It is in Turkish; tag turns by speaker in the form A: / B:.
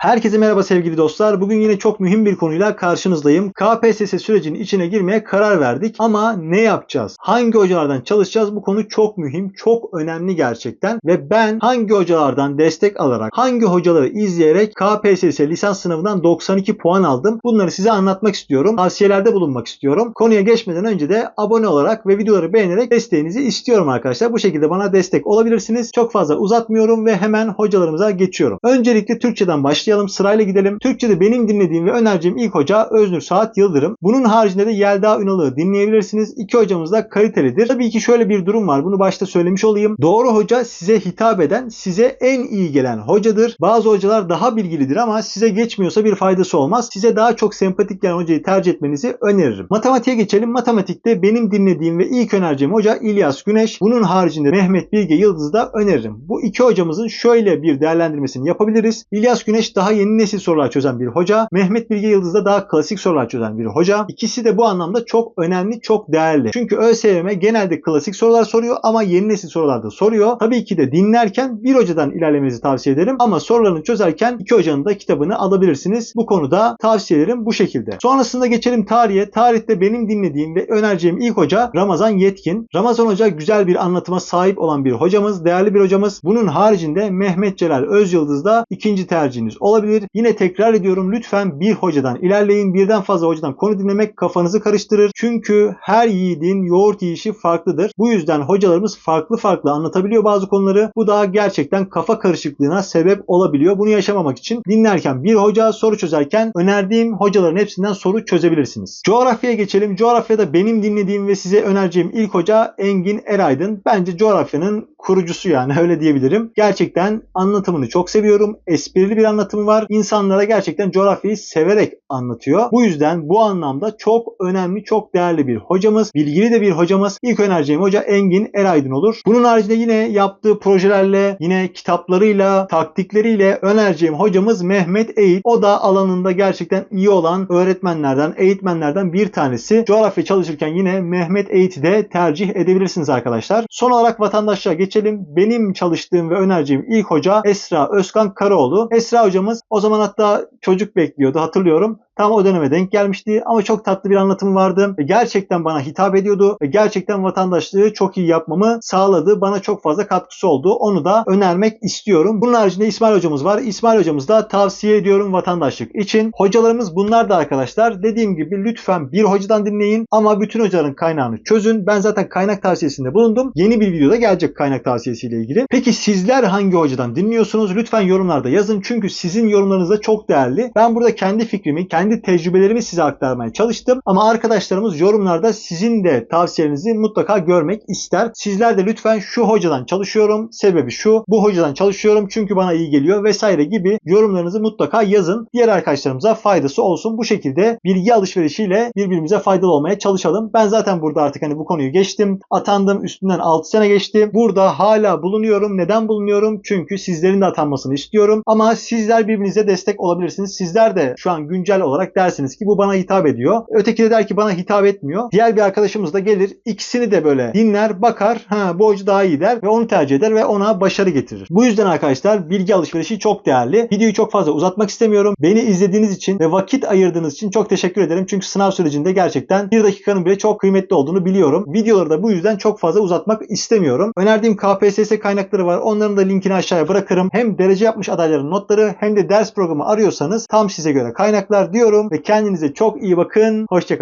A: Herkese merhaba sevgili dostlar. Bugün yine çok mühim bir konuyla karşınızdayım. KPSS sürecinin içine girmeye karar verdik. Ama ne yapacağız? Hangi hocalardan çalışacağız? Bu konu çok mühim, çok önemli gerçekten. Ve ben hangi hocalardan destek alarak, hangi hocaları izleyerek KPSS lisans sınavından 92 puan aldım? Bunları size anlatmak istiyorum. Tavsiyelerde bulunmak istiyorum. Konuya geçmeden önce de abone olarak ve videoları beğenerek desteğinizi istiyorum arkadaşlar. Bu şekilde bana destek olabilirsiniz. Çok fazla uzatmıyorum ve hemen hocalarımıza geçiyorum. Öncelikle Türkçeden başlayalım. Sırayla gidelim. Türkçede benim dinlediğim ve önereceğim ilk hoca Öznur Saat Yıldırım. Bunun haricinde de Yelda Ünal'ı dinleyebilirsiniz. İki hocamız da kalitelidir. Tabii ki şöyle bir durum var. Bunu başta söylemiş olayım. Doğru hoca size hitap eden, size en iyi gelen hocadır. Bazı hocalar daha bilgilidir ama size geçmiyorsa bir faydası olmaz. Size daha çok sempatik gelen hocayı tercih etmenizi öneririm. Matematiğe geçelim. Matematikte benim dinlediğim ve ilk önereceğim hoca İlyas Güneş. Bunun haricinde Mehmet Bilge Yıldız'ı da öneririm. Bu iki hocamızın şöyle bir değerlendirmesini yapabiliriz. İlyas Güneş daha yeni nesil sorular çözen bir hoca. Mehmet Bilge Yıldız da daha klasik sorular çözen bir hoca. İkisi de bu anlamda çok önemli, çok değerli. Çünkü ÖSYM genelde klasik sorular soruyor ama yeni nesil sorular da soruyor. Tabii ki de dinlerken bir hocadan ilerlemenizi tavsiye ederim ama sorularını çözerken iki hocanın da kitabını alabilirsiniz. Bu konuda tavsiyelerim bu şekilde. Sonrasında geçelim tarihe. Tarihte benim dinlediğim ve önereceğim ilk hoca Ramazan Yetkin. Ramazan Hoca güzel bir anlatıma sahip olan bir hocamız, değerli bir hocamız. Bunun haricinde Mehmet Celal Özyıldız da ikinci tercihiniz olabilir. Yine tekrar ediyorum lütfen bir hocadan ilerleyin. Birden fazla hocadan konu dinlemek kafanızı karıştırır. Çünkü her yiğidin yoğurt yiyişi farklıdır. Bu yüzden hocalarımız farklı farklı anlatabiliyor bazı konuları. Bu da gerçekten kafa karışıklığına sebep olabiliyor. Bunu yaşamamak için dinlerken bir hoca soru çözerken önerdiğim hocaların hepsinden soru çözebilirsiniz. Coğrafyaya geçelim. Coğrafyada benim dinlediğim ve size önereceğim ilk hoca Engin Eraydın. Bence coğrafyanın kurucusu yani öyle diyebilirim. Gerçekten anlatımını çok seviyorum. Esprili bir anlatımı var. İnsanlara gerçekten coğrafyayı severek anlatıyor. Bu yüzden bu anlamda çok önemli, çok değerli bir hocamız. Bilgili de bir hocamız. İlk önereceğim hoca Engin Eraydın olur. Bunun haricinde yine yaptığı projelerle, yine kitaplarıyla, taktikleriyle önereceğim hocamız Mehmet Eğit. O da alanında gerçekten iyi olan öğretmenlerden, eğitmenlerden bir tanesi. Coğrafya çalışırken yine Mehmet Eğit'i de tercih edebilirsiniz arkadaşlar. Son olarak vatandaşlığa geçelim. Benim çalıştığım ve önereceğim ilk hoca Esra Özkan Karaoğlu. Esra hocamız o zaman hatta çocuk bekliyordu hatırlıyorum. Tam o döneme denk gelmişti ama çok tatlı bir anlatım vardı. Ve gerçekten bana hitap ediyordu gerçekten vatandaşlığı çok iyi yapmamı sağladı. Bana çok fazla katkısı oldu. Onu da önermek istiyorum. Bunun haricinde İsmail hocamız var. İsmail hocamız da tavsiye ediyorum vatandaşlık için. Hocalarımız bunlar da arkadaşlar. Dediğim gibi lütfen bir hocadan dinleyin ama bütün hocaların kaynağını çözün. Ben zaten kaynak tavsiyesinde bulundum. Yeni bir videoda gelecek kaynak tavsiyesiyle ilgili. Peki sizler hangi hocadan dinliyorsunuz? Lütfen yorumlarda yazın. Çünkü sizin yorumlarınız da çok değerli. Ben burada kendi fikrimi, kendi tecrübelerimi size aktarmaya çalıştım. Ama arkadaşlarımız yorumlarda sizin de tavsiyelerinizi mutlaka görmek ister. Sizler de lütfen şu hocadan çalışıyorum. Sebebi şu. Bu hocadan çalışıyorum çünkü bana iyi geliyor vesaire gibi yorumlarınızı mutlaka yazın. Diğer arkadaşlarımıza faydası olsun. Bu şekilde bilgi alışverişiyle birbirimize faydalı olmaya çalışalım. Ben zaten burada artık hani bu konuyu geçtim. Atandım. Üstünden 6 sene geçti. Burada hala bulunuyorum. Neden bulunuyorum? Çünkü sizlerin de atanmasını istiyorum. Ama sizler birbirinize destek olabilirsiniz. Sizler de şu an güncel olarak dersiniz ki bu bana hitap ediyor. Öteki de der ki bana hitap etmiyor. Diğer bir arkadaşımız da gelir ikisini de böyle dinler bakar ha bu hoca daha iyi der ve onu tercih eder ve ona başarı getirir. Bu yüzden arkadaşlar bilgi alışverişi çok değerli. Videoyu çok fazla uzatmak istemiyorum. Beni izlediğiniz için ve vakit ayırdığınız için çok teşekkür ederim. Çünkü sınav sürecinde gerçekten bir dakikanın bile çok kıymetli olduğunu biliyorum. Videoları da bu yüzden çok fazla uzatmak istemiyorum. Önerdiğim KPSS kaynakları var. Onların da linkini aşağıya bırakırım. Hem derece yapmış adayların notları hem de ders programı arıyorsanız tam size göre kaynaklar diyorum ve kendinize çok iyi bakın. Hoşçakalın.